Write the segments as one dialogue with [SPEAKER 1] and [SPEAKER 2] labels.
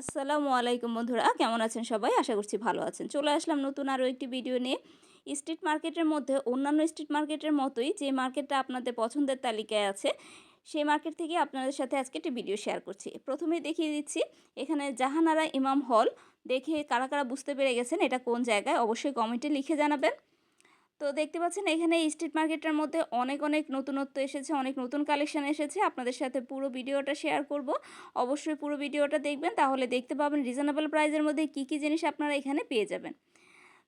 [SPEAKER 1] আসসালামু আলাইকুম বন্ধুরা, কেমন আছেন সবাই? আশা করছি ভালো আছেন। চলে আসলাম নতুন আরও একটি ভিডিও নিয়ে। স্ট্রিট মার্কেটের মধ্যে, অন্যান্য স্ট্রিট মার্কেটের মতোই যে মার্কেটটা আপনাদের পছন্দের তালিকায় আছে, সেই মার্কেট থেকে আপনাদের সাথে আজকে একটি ভিডিও শেয়ার করছি। প্রথমে দেখিয়ে দিচ্ছি, এখানে জাহানারা ইমাম হল। দেখে কারা কারা বুঝতে পেরে গেছেন এটা কোন জায়গায়, অবশ্যই কমেন্টে লিখে জানাবেন। তো দেখতে পাচ্ছেন এখানে স্ট্রিট মার্কেটের মধ্যে অনেক অনেক নতুনত্ব এসেছে, অনেক নতুন কালেকশান এসেছে। আপনাদের সাথে পুরো ভিডিওটা শেয়ার করব। অবশ্যই পুরো ভিডিওটা দেখবেন, তাহলে দেখতে পাবেন রিজনেবল প্রাইজের মধ্যে কি কি জিনিস আপনারা এখানে পেয়ে যাবেন।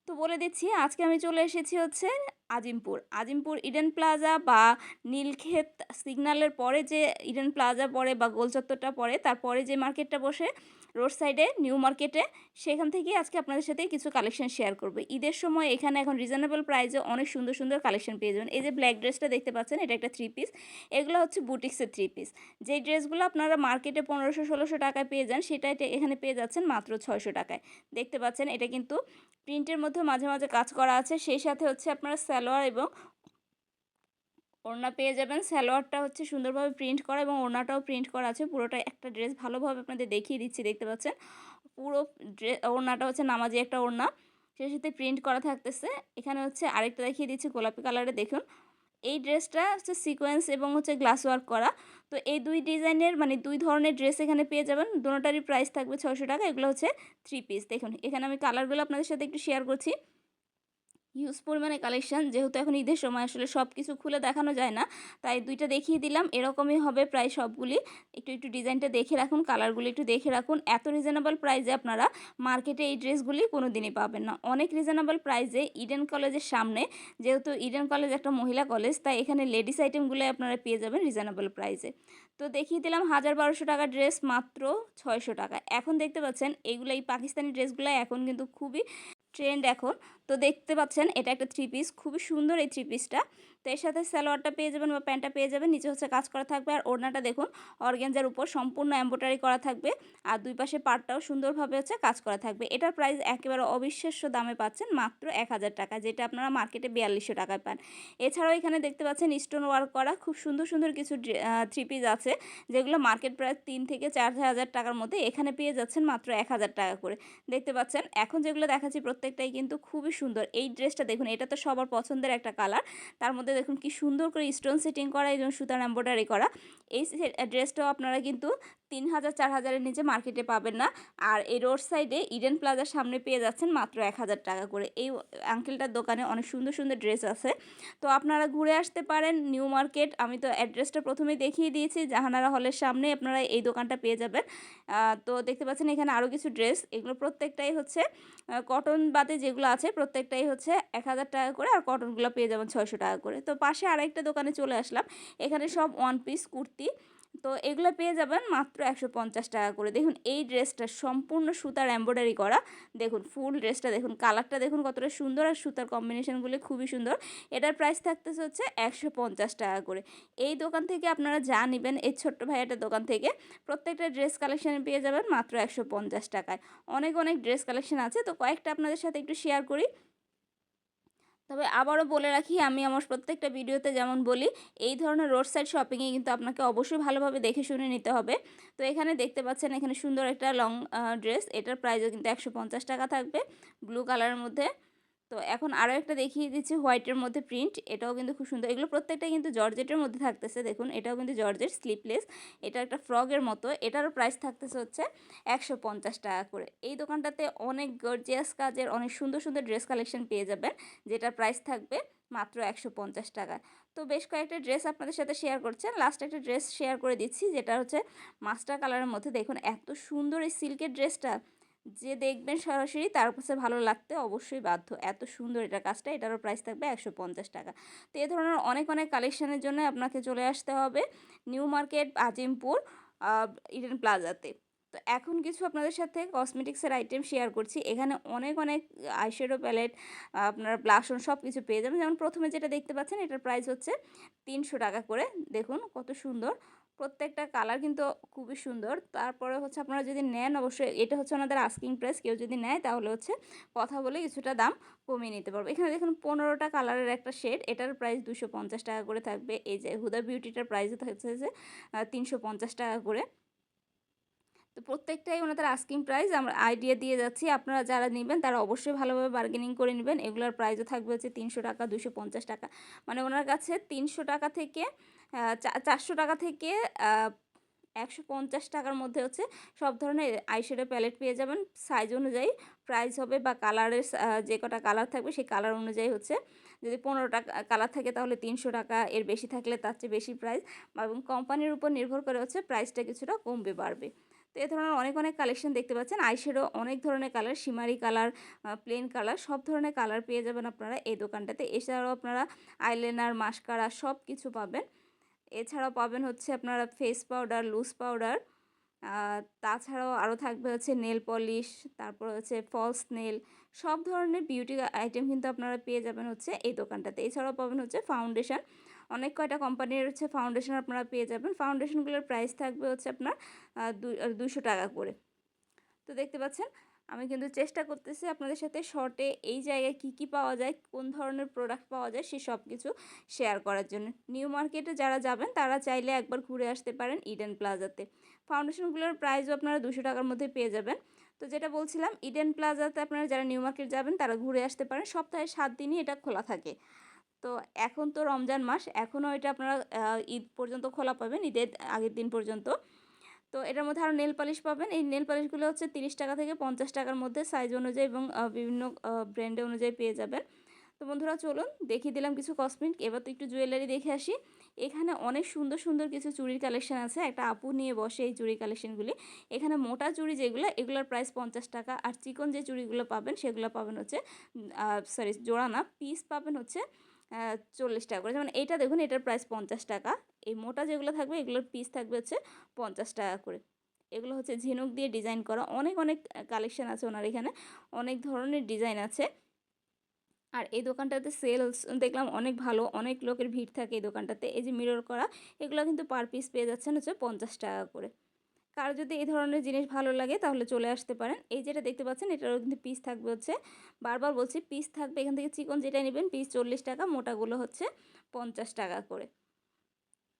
[SPEAKER 1] তো বলে দিচ্ছি, আজকে আমি চলে এসেছি হচ্ছে আজিমপুর। আজিমপুর ইডেন প্লাজা বা নীলক্ষেত সিগন্যালের পরে যে ইডেন প্লাজা পড়ে বা গোলচত্বরটা পড়ে তারপরে যে মার্কেটটা বসে রোড সাইডে নিউ মার্কেটে সেখান থেকেই আজকে আপনাদের সাথে কিছু কালেকশন শেয়ার করবে। ঈদের সময় এখানে এখন রিজনেবল প্রাইসে অনেক সুন্দর সুন্দর কালেকশন পেয়ে যাবেন। এই যে ব্ল্যাক ড্রেসটা দেখতে পাচ্ছেন, এটা একটা থ্রি পিস এগুলো হচ্ছে বুটিক্সের থ্রি পিস যেই ড্রেসগুলো আপনারা মার্কেটে পনেরোশো, ষোলোশো টাকায় পেয়ে যান, সেটা এখানে পেয়ে যাচ্ছেন মাত্র ছয়শো টাকায়। দেখতে পাচ্ছেন, এটা কিন্তু প্রিন্টের মধ্যে মাঝে মাঝে কাজ করা আছে। সেই সাথে হচ্ছে আপনারা সালোয়ার এবং ওড়না পেয়ে যাবেন। সালোয়ারটা হচ্ছে সুন্দরভাবে প্রিন্ট করা এবং ওড়নাটাও প্রিন্ট করা আছে। পুরোটা একটা ড্রেস ভালোভাবে আপনাদের দেখিয়ে দিচ্ছি, দেখতে পাচ্ছেন? পুরো ড্রেস ওড়নাটা হচ্ছে নামাজি একটা ওড়না। সেই সাথে প্রিন্ট করা থাকতেছে। এখানে হচ্ছে আরেকটা দেখিয়ে দিচ্ছি, গোলাপি কালারে দেখুন। এই ড্রেসটা হচ্ছে সিকোয়েন্স এবং হচ্ছে গ্লাস ওয়ার্ক করা। তো এই দুই ডিজাইনের মানে দুই ধরনের ড্রেস এখানে পেয়ে যাবেন। দুটারই প্রাইস থাকবে ছশো টাকা। এগুলো হচ্ছে থ্রি পিস দেখুন, এখানে আমি কালারগুলো আপনাদের সাথে একটু শেয়ার করছি। হিউজ পরিমাণে কালেকশান যেহেতু এখন ঈদের সময় আসলে সব কিছু খুলে দেখানো যায় না, তাই দুইটা দেখিয়ে দিলাম। এরকমই হবে প্রায় সবগুলি। একটু একটু ডিজাইনটা দেখে রাখুন কালারগুলি একটু দেখে রাখুন। এত রিজনেবল প্রাইসে আপনারা মার্কেটে এই ড্রেসগুলি কোনো দিনই পাবেন না। অনেক রিজনেবল প্রাইসে ইডেন কলেজের সামনে, যেহেতু ইডেন কলেজ একটা মহিলা কলেজ তাই এখানে লেডিস আইটেমগুলো আপনারা পেয়ে যাবেন রিজনেবল প্রাইসে তো দেখিয়ে দিলাম হাজার বারোশো টাকার ড্রেস মাত্র ছয়শো টাকা। এখন দেখতে পাচ্ছেন, এগুলো এই পাকিস্তানি ড্রেসগুলো এখন কিন্তু খুবই ট্রেন্ড এখন। তো দেখতে পাচ্ছেন, এটা একটা থ্রি পিস খুবই সুন্দর এই থ্রি পিসটা তো এর সাথে সালোয়ারটা পেয়ে যাবেন বা প্যান্টটা পেয়ে যাবেন, নিচে হচ্ছে কাজ করা থাকবে। আর ওড়নাটা দেখুন, অর্গেঞ্জার উপর সম্পূর্ণ এম্ব্রয়ডারি করা থাকবে। আর দুই পাশে পাটটাও সুন্দরভাবে হচ্ছে কাজ করা থাকবে। এটার প্রাইস একেবারে অবিশ্বাস্য দামে পাচ্ছেন মাত্র এক হাজার টাকা, যেটা আপনারা মার্কেটে বিয়াল্লিশশো টাকায় পান। এছাড়াও এখানে দেখতে পাচ্ছেন স্টোন ওয়ার্ক করা খুব সুন্দর সুন্দর কিছু থ্রি পিস আছে, যেগুলো মার্কেট প্রায় তিন থেকে চার হাজার টাকার মধ্যে এখানে পেয়ে যাচ্ছেন মাত্র এক হাজার টাকা করে। দেখতে পাচ্ছেন, এখন যেগুলো দেখাচ্ছি প্রত্যেকটাই কিন্তু খুবই সুন্দর। এই ড্রেসটা দেখুন, এটা তো সবার পছন্দের একটা কালার। তার মধ্যে দেখুন কি সুন্দর করে স্টোন সেটিং করা এবং সুতার এম্ব্রয়ডারি করা। এই ড্রেসটাও আপনারা কিন্তু তিন হাজার চার হাজারের নিচে মার্কেটে পাবেন না। আর এই রোড সাইডে ইডেন প্লাজার সামনে পেয়ে যাচ্ছেন মাত্র এক হাজার টাকা করে। এই আঙ্কেলটার দোকানে অনেক সুন্দর সুন্দর ড্রেস আছে। তো আপনারা ঘুরে আসতে পারেন নিউ মার্কেট আমি তো অ্যাড্রেসটা প্রথমেই দেখিয়ে দিয়েছি, জাহানারা হলের সামনে আপনারা এই দোকানটা পেয়ে যাবেন। তো দেখতে পাচ্ছেন এখানে আরও কিছু ড্রেস এগুলো প্রত্যেকটাই হচ্ছে কটন বাদে যেগুলো আছে, প্রত্যেকটাই হচ্ছে এক হাজার টাকা করে আর কটনগুলো পেয়ে যাবেন ছয়শো টাকা করে। তো পাশে আরেকটা দোকানে চলে আসলাম। এখানে সব ওয়ান পিস কুর্তি। তো এগুলো পেয়ে যাবেন মাত্র একশো পঞ্চাশ টাকা করে। দেখুন, এই ড্রেসটা সম্পূর্ণ সুতার এম্ব্রয়ডারি করা। দেখুন, ফুল ড্রেসটা, দেখুন, কালারটা দেখুন কতটা সুন্দর আর সুতার কম্বিনেশনগুলি খুবই সুন্দর। এটার প্রাইস থাকতেছে হচ্ছে একশো পঞ্চাশ টাকা করে। এই দোকান থেকে আপনারা যা নেবেন, এই ছোট্ট ভাইয়াটার দোকান থেকে প্রত্যেকটা ড্রেস কালেকশানে পেয়ে যাবেন মাত্র একশো পঞ্চাশ টাকায়। অনেক অনেক ড্রেস কালেকশন আছে। তো কয়েকটা আপনাদের সাথে একটু শেয়ার করি। তবে আবারও বলে রাখি, আমি আমার প্রত্যেকটা ভিডিওতে যেমন বলি, এই ধরনের রোড সাইড শপিংয়ে কিন্তু আপনাকে অবশ্যই ভালোভাবে দেখে শুনে নিতে হবে। তো এখানে দেখতে পাচ্ছেন, এখানে সুন্দর একটা লং ড্রেস এটার প্রাইসও কিন্তু একশো পঞ্চাশ টাকা থাকবে। ব্লু কালারের মধ্যে। তো এখন আরও একটা দেখিয়ে দিচ্ছি হোয়াইটের মধ্যে প্রিন্ট, এটাও কিন্তু খুব সুন্দর। এগুলো প্রত্যেকটা কিন্তু জর্জেটের মধ্যে থাকতেছে, দেখুন, এটাও কিন্তু জর্জেট স্লিপলেস এটা একটা ফ্রগের মতো। এটারও প্রাইস থাকতেছে হচ্ছে একশো পঞ্চাশ টাকা করে। এই দোকানটাতে অনেক গর্জিয়াস কাজের, অনেক সুন্দর সুন্দর ড্রেস কালেকশন পেয়ে যাবেন যেটার প্রাইস থাকবে মাত্র একশো পঞ্চাশ টাকা তো বেশ কয়েকটা ড্রেস আপনাদের সাথে শেয়ার করছেন লাস্ট একটা ড্রেস শেয়ার করে দিচ্ছি, যেটা হচ্ছে মাস্টার কালারের মধ্যে। দেখুন, এত সুন্দর এই সিল্কের ড্রেসটা যে দেখবেন সরাসরি তার কাছে ভালো লাগতে অবশ্যই বাধ্য। এত সুন্দর এটা কাজটা, এটারও প্রাইস থাকবে একশো পঞ্চাশ টাকা। তো এ ধরনের অনেক অনেক কালেকশানের জন্য আপনাকে চলে আসতে হবে নিউ মার্কেট আজিমপুর ইডেন প্লাজাতে তো। এখন কিছু আপনাদের সাথে কসমেটিক্সের আইটেম শেয়ার করছি। এখানে অনেক অনেক আইশ্যাডো প্যালেট আপনার ব্লাশন সব কিছু পেয়ে যাবেন। যেমন প্রথমে যেটা দেখতে পাচ্ছেন, এটার প্রাইস হচ্ছে তিনশো টাকা করে। দেখুন কত সুন্দর। প্রত্যেকটা কালার কিন্তু খুবই সুন্দর। তারপরে হচ্ছে আপনারা যদি নেন অবশ্যই, এটা হচ্ছে ওনাদের আস্কিং প্রাইস কেউ যদি নেয় তাহলে হচ্ছে কথা বলে কিছুটা দাম কমিয়ে নিতে পারব। এখানে দেখুন পনেরোটা কালারের একটা শেড। এটার প্রাইস দুশো টাকা করে থাকবে। এই যে হুদা বিউটিটার প্রাইসও থাকছে যে তিনশো পঞ্চাশ টাকা করে। তো প্রত্যেকটাই ওনাদের আস্কিং প্রাইস আমরা আইডিয়া দিয়ে যাচ্ছি। আপনারা যারা নেবেন, তারা অবশ্যই ভালোভাবে বার্গেনিং করে নেবেন। এগুলোর প্রাইসও থাকবে হচ্ছে তিনশো টাকা দুশো পঞ্চাশ টাকা। মানে ওনার কাছে তিনশো টাকা থেকে চারশো টাকা থেকে একশো পঞ্চাশ টাকার মধ্যে হচ্ছে সব ধরনের আইশ্যাডো প্যালেট পেয়ে যাবেন। সাইজ অনুযায়ী প্রাইস হবে বা কালারের যে কটা কালার থাকবে সেই কালার অনুযায়ী হচ্ছে। যদি পনেরো টাকা কালার থাকে তাহলে তিনশো টাকা, এর বেশি থাকলে তার চেয়ে বেশি প্রাইস এবং কোম্পানির উপর নির্ভর করে হচ্ছে প্রাইসটা কিছুটা কমবে, বাড়বে। তো এ ধরনের অনেক অনেক কালেকশন দেখতে পাচ্ছেন। আইশ্যাডো অনেক ধরনের colour shimmery colour plain colour সব ধরনের কালার পেয়ে যাবেন আপনারা এই দোকানটাতে। এছাড়াও আপনারা আইলাইনার মাস্কারা সব কিছু পাবেন। এছাড়াও পাবেন হচ্ছে আপনারা ফেস পাউডার লুজ পাউডার তাছাড়াও আরও থাকবে হচ্ছে নেল পলিশ তারপর হচ্ছে ফলস নেল সব ধরনের বিউটি আইটেম কিন্তু আপনারা পেয়ে যাবেন হচ্ছে এই দোকানটাতে। এছাড়াও পাবেন হচ্ছে ফাউন্ডেশন অনেক কয়টা কোম্পানির হচ্ছে ফাউন্ডেশন আপনারা পেয়ে যাবেন। ফাউন্ডেশনগুলোর প্রাইস থাকবে হচ্ছে আপনার দুশো টাকা করে। তো দেখতে পাচ্ছেন, আমি কিন্তু চেষ্টা করতেছি আপনাদের সাথে শর্টে এই জায়গায় কি কি পাওয়া যায়, কোন ধরনের প্রোডাক্ট পাওয়া যায়, সে সব কিছু শেয়ার করার জন্য। নিউ মার্কেটে যারা যাবেন, তারা চাইলে একবার ঘুরে আসতে পারেন ইডেন প্লাজাতে ফাউন্ডেশনগুলোর প্রাইসও আপনারা দুশো টাকার মধ্যে পেয়ে যাবেন। তো যেটা বলছিলাম ইডেন প্লাজাতে আপনারা যারা নিউ মার্কেট যাবেন, তারা ঘুরে আসতে পারেন। সপ্তাহে সাত দিনই এটা খোলা থাকে। তো এখন তো রমজান মাস, এখনও এটা আপনারা ঈদ পর্যন্ত খোলা পাবেন, ঈদের আগের দিন পর্যন্ত। তো এটার মধ্যে আরও নেল পালিশ পাবেন। এই নেল পালিশগুলো হচ্ছে তিরিশ টাকা থেকে পঞ্চাশ টাকার মধ্যে সাইজ অনুযায়ী এবং বিভিন্ন ব্র্যান্ডে অনুযায়ী পেয়ে যাবেন। তো বন্ধুরা চলুন, দেখিয়ে দিলাম কিছু কসমেটিক এবার তো একটু জুয়েলারি দেখে আসি। এখানে অনেক সুন্দর সুন্দর কিছু চুড়ির কালেকশন আছে। একটা আপু নিয়ে বসে এই চুড়ি কালেকশনগুলি এখানে মোটা চুড়ি যেগুলো, এগুলোর প্রাইস পঞ্চাশ টাকা। আর চিকন যে চুড়িগুলো পাবেন, সেগুলো পাবেন হচ্ছে সরি জোড়া না পিস পাবেন হচ্ছে চল্লিশ টাকা করে। যেমন এইটা দেখুন, এটার প্রাইস পঞ্চাশ টাকা। এই মোটা যেগুলো থাকবে, এগুলোর পিস থাকবে হচ্ছে পঞ্চাশ টাকা করে। এগুলো হচ্ছে ঝিনুক দিয়ে ডিজাইন করা। অনেক অনেক কালেকশান আছে ওনার এখানে। অনেক ধরনের ডিজাইন আছে। আর এই দোকানটাতে সেলস দেখলাম অনেক ভালো, অনেক লোকের ভিড় থাকে এই দোকানটাতে। এই যে মিরর করা, এগুলো কিন্তু পার পিস পেয়ে যাচ্ছেন হচ্ছে পঞ্চাশ টাকা করে। কারও যদি এই ধরনের জিনিস ভালো লাগে তাহলে চলে আসতে পারেন। এই যেটা দেখতে পাচ্ছেন, এটারও কিন্তু পিস থাকবে হচ্ছে, বারবার বলছি পিস থাকবে, এখান থেকে চিকন যেটা নেবেন পিস চল্লিশ টাকা, মোটাগুলো হচ্ছে পঞ্চাশ টাকা করে।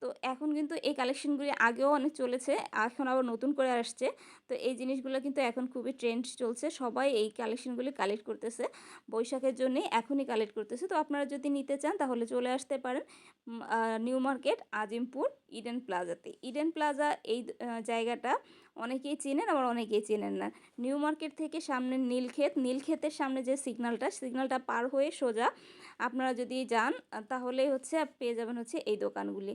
[SPEAKER 1] তো এখন কিন্তু এই কালেকশনগুলি আগেও অনেক চলেছে, এখন আবার নতুন করে আসছে। তো এই জিনিসগুলো কিন্তু এখন খুবই ট্রেন্ড চলছে, সবাই এই কালেকশনগুলি কালেক্ট করতেছে, বৈশাখের জন্যই এখনই কালেক্ট করতেছে। তো আপনারা যদি নিতে চান তাহলে চলে আসতে পারেন নিউ মার্কেট আজিমপুর ইডেন প্লাজাতে ইডেন প্লাজা এই জায়গাটা অনেকেই চেনেন, আবার অনেকেই চেনেন না। নিউ মার্কেট থেকে সামনে নীলক্ষেত, নীলক্ষেতের সামনে যে সিগনালটা সিগনালটা পার হয়ে সোজা আপনারা যদি যান তাহলেই হচ্ছে, পেয়ে যাবেন হচ্ছে এই দোকানগুলি।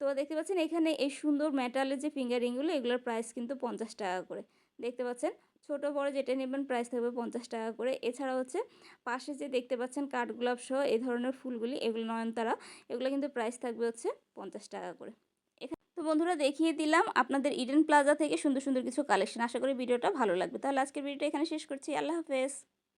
[SPEAKER 1] তো দেখতে পাচ্ছেন এখানে এই সুন্দর মেটালের যে ফিঙ্গারিংগুলো এগুলোর প্রাইস কিন্তু পঞ্চাশ টাকা করে। দেখতে পাচ্ছেন ছোট বড় যেটা নেবেন প্রাইস থাকবে পঞ্চাশ টাকা করে। এছাড়া হচ্ছে পাশে যে দেখতে পাচ্ছেন কাঠগোলাপ সহ এই ধরনের ফুলগুলি, এগুলো নয়নতারা, এগুলো কিন্তু প্রাইস থাকবে হচ্ছে পঞ্চাশ টাকা করে। তো বন্ধুরা দেখিয়ে দিলাম আপনাদের ইডেন প্লাজা থেকে সুন্দর সুন্দর কিছু কালেকশন আশা করি ভিডিওটা ভালো লাগবে। তাহলে আজকের ভিডিওটা এখানে শেষ করছি। আল্লাহ হাফেজ।